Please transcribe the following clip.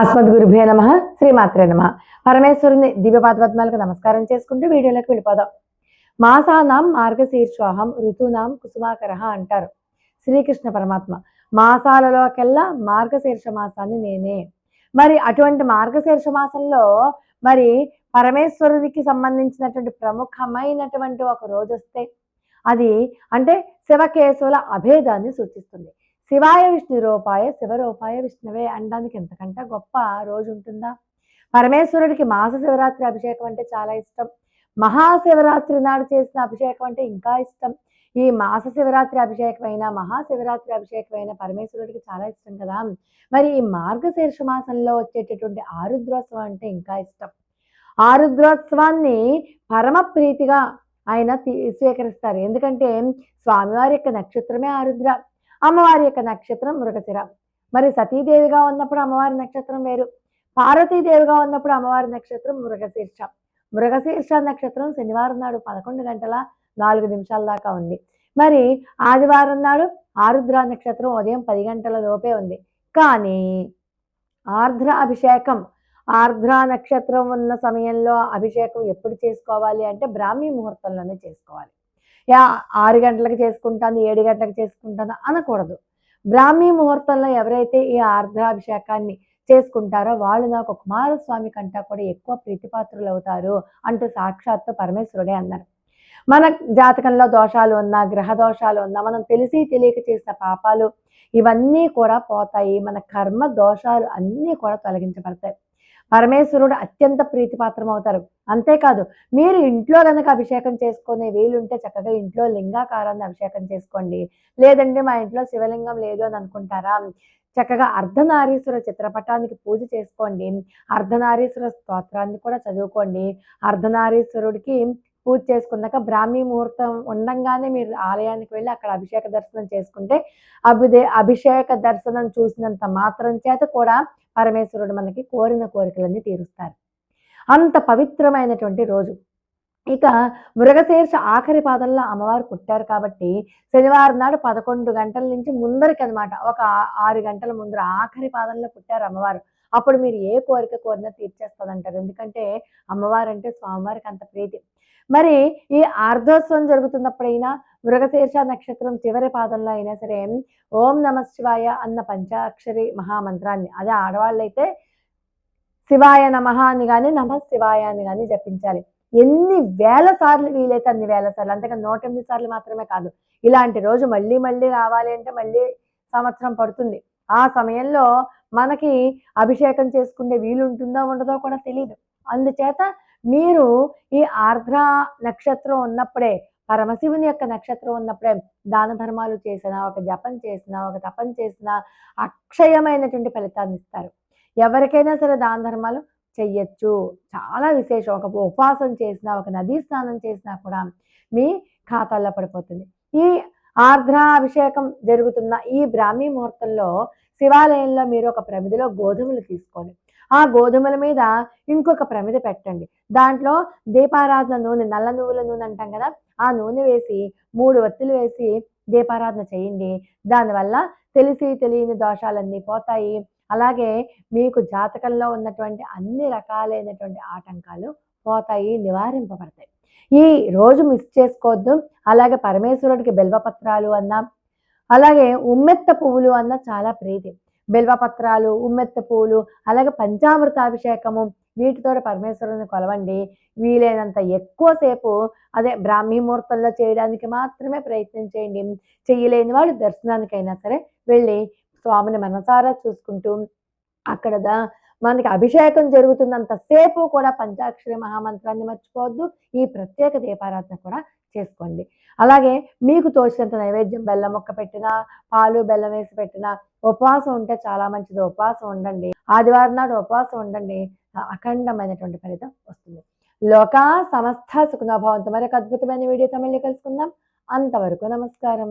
అస్మద్ గురుభే నమ శ్రీమాత్రే నమ. పరమేశ్వరుని దివ్యపాదపద్మాలకు నమస్కారం చేసుకుంటూ వీడియోలోకి వెళ్ళిపోదాం. మాసానాం మార్గశీర్షోహం ఋతునాం కుసుమాకర అంటారు. శ్రీకృష్ణ పరమాత్మ మాసాలలోకెల్లా మార్గశీర్ష మాసాన్ని నేనే. మరి అటువంటి మార్గశీర్ష మాసంలో మరి పరమేశ్వరునికి సంబంధించినటువంటి ప్రముఖమైనటువంటి ఒక రోజు వస్తే అది అంటే శివకేశవుల అభేదాన్ని సూచిస్తుంది. శివాయ విష్ణు రూపాయ శివరూపాయ విష్ణువే అనడానికి ఎంతకంటే గొప్ప రోజు ఉంటుందా పరమేశ్వరుడికి మాస శివరాత్రి అభిషేకం అంటే చాలా ఇష్టం. మహాశివరాత్రి నాడు చేసిన అభిషేకం అంటే ఇంకా ఇష్టం. ఈ మాస శివరాత్రి అభిషేకమైన మహాశివరాత్రి అభిషేకమైన పరమేశ్వరుడికి చాలా ఇష్టం కదా? మరి ఈ మార్గశీర్ష మాసంలో వచ్చేటటువంటి ఆరుద్రోత్సవం అంటే ఇంకా ఇష్టం. ఆరుద్రోత్సవాన్ని పరమ ప్రీతిగా ఆయన స్వీకరిస్తారు. ఎందుకంటే స్వామివారి యొక్క నక్షత్రమే ఆరుద్ర. అమ్మవారి యొక్క నక్షత్రం మృగశిర. మరి సతీదేవిగా ఉన్నప్పుడు అమ్మవారి నక్షత్రం వేరు. పార్వతీదేవిగా ఉన్నప్పుడు అమ్మవారి నక్షత్రం మృగశీర్ష. మృగశీర్ష నక్షత్రం శనివారం నాడు పదకొండు గంటల నాలుగు నిమిషాల దాకా ఉంది. మరి ఆదివారం నాడు ఆరుద్ర నక్షత్రం ఉదయం పది గంటల లోపే ఉంది. కానీ ఆర్ద్ర అభిషేకం ఆర్ద్ర నక్షత్రం ఉన్న సమయంలో అభిషేకం ఎప్పుడు చేసుకోవాలి అంటే బ్రాహ్మీ ముహూర్తంలోనే చేసుకోవాలి. యా ఆరు గంటలకు చేసుకుంటాను ఏడు గంటలకు చేసుకుంటాను అనకూడదు. బ్రాహ్మీ ముహూర్తంలో ఎవరైతే ఈ ఆర్ద్రాభిషేకాన్ని చేసుకుంటారో వాళ్ళు నాకు కుమారస్వామి కంటా కూడా ఎక్కువ ప్రీతిపాత్రులు అవుతారు అంటూ సాక్షాత్తు పరమేశ్వరుడే అన్నారు. మన జాతకంలో దోషాలు ఉన్నా గ్రహ దోషాలు ఉన్నా మనం తెలిసి తెలియక చేసిన పాపాలు ఇవన్నీ కూడా పోతాయి. మన కర్మ దోషాలు అన్నీ కూడా తొలగించబడతాయి. పరమేశ్వరుడు అత్యంత ప్రీతిపాత్రం అవుతారు అంతేకాదు మీరు ఇంట్లో కనుక అభిషేకం చేసుకునే వీలుంటే చక్కగా ఇంట్లో లింగాకారాన్ని అభిషేకం చేసుకోండి. లేదంటే మా ఇంట్లో శివలింగం లేదు అని అనుకుంటారా? చక్కగా అర్ధనారీశ్వర చిత్రపటానికి పూజ చేసుకోండి. అర్ధనారీశ్వర స్తోత్రాన్ని కూడా చదువుకోండి. అర్ధనారీశ్వరుడికి పూజ చేసుకున్నాక బ్రాహ్మీ ముహూర్తం ఉండంగానే మీరు ఆలయానికి వెళ్ళి అక్కడ అభిషేక దర్శనం చేసుకుంటే అభిదే అభిషేక దర్శనం చూసినంత మాత్రం చేత కూడా పరమేశ్వరుడు మనకి కోరిన కోరికలన్నీ తీరుస్తారు. అంత పవిత్రమైనటువంటి రోజు. ఇక మృగశీర్ష ఆఖరి పాదంలో అమ్మవారు పుట్టారు కాబట్టి శనివారం నాడు పదకొండు గంటల నుంచి ముందరికి అనమాట ఒక ఆరు గంటల ముందర ఆఖరి పాదంలో పుట్టారు అమ్మవారు. అప్పుడు మీరు ఏ కోరిక కోరినా తీర్చేస్తుందంటారు. ఎందుకంటే అమ్మవారు అంటే స్వామివారికి అంత ప్రీతి. మరి ఈ ఆర్ధోత్సవం జరుగుతున్నప్పుడైనా మృగశీర్ష నక్షత్రం చివరి పాదంలో అయినా సరే ఓం నమ శివాయ అన్న పంచాక్షరి మహామంత్రాన్ని అదే ఆడవాళ్ళైతే శివాయ నమ అని కానీ నమ శివాయ అని కానీ జపించాలి. ఎన్ని వేల సార్లు వీలైతే అన్ని వేల సార్లు అంతేకాని నూట ఎనిమిది సార్లు మాత్రమే కాదు. ఇలాంటి రోజు మళ్ళీ మళ్ళీ రావాలి అంటే మళ్ళీ సంవత్సరం పడుతుంది. ఆ సమయంలో మనకి అభిషేకం చేసుకునే వీలు ఉంటుందో ఉండదో కూడా తెలియదు అందుచేత మీరు ఈ ఆర్ద్ర నక్షత్రం ఉన్నప్పుడే పరమశివుని యొక్క నక్షత్రం ఉన్నప్పుడే దాన ధర్మాలు చేసిన ఒక జపం చేసిన ఒక తపం చేసిన అక్షయమైనటువంటి ఫలితాన్ని ఇస్తారు. ఎవరికైనా సరే దాన ధర్మాలు చెయ్యొచ్చు. చాలా విశేషం. ఒక ఉపవాసం చేసినా ఒక నదీ స్నానం చేసినా కూడా మీ ఖాతాల్లో పడిపోతుంది. ఈ ఆర్ద్ర అభిషేకం జరుగుతున్న ఈ బ్రాహ్మీ ముహూర్తంలో శివాలయంలో మీరు ఒక ప్రమిదిలో గోధుమలు తీసుకోండి. ఆ గోధుమల మీద ఇంకొక ప్రమిద పెట్టండి. దాంట్లో దీపారాధన నూనె నల్ల నువ్వుల నూనె అంటాం కదా ఆ నూనె వేసి మూడు వత్తులు వేసి దీపారాధన చేయండి. దానివల్ల తెలిసి తెలియని దోషాలన్నీ పోతాయి. అలాగే మీకు జాతకంలో ఉన్నటువంటి అన్ని రకాలైనటువంటి ఆటంకాలు పోతాయి నివారింపబడతాయి. ఈ రోజు మిస్ చేసుకోవద్దు. అలాగే పరమేశ్వరుడికి బిల్వపత్రాలు అన్నా అలాగే ఉమ్మెత్త పువ్వులు అన్న చాలా ప్రీతి. బిల్వపత్రాలు ఉమ్మెత్త పువ్వులు అలాగే పంచామృతాభిషేకము వీటితో పరమేశ్వరుని కొలవండి. వీలైనంత ఎక్కువసేపు అదే బ్రాహ్మీ ముహూర్తంలో చేయడానికి మాత్రమే ప్రయత్నం చేయండి. చేయలేని వాళ్ళు దర్శనానికైనా సరే వెళ్ళి స్వామిని మనసారా చూసుకుంటూ అక్కడ మనకి అభిషేకం జరుగుతున్నంతసేపు కూడా పంచాక్షరి మహామంత్రాన్ని మర్చిపోవద్దు. ఈ ప్రత్యేక దీపారాధన కూడా చేసుకోండి. అలాగే మీకు తోచినంత నైవేద్యం బెల్లం మొక్క పెట్టినా పాలు బెల్లం వేసి పెట్టినా ఉపవాసం ఉంటే చాలా మంచిది. ఉపవాసం ఉండండి. ఆదివారం నాడు ఉపవాసం ఉండండి. అఖండమైనటువంటి ఫలితం వస్తుంది. లోక సమస్త సుఖనాభావంతో మరొక అద్భుతమైన వీడియోతో మళ్ళీ కలుసుకుందాం. అంతవరకు నమస్కారం.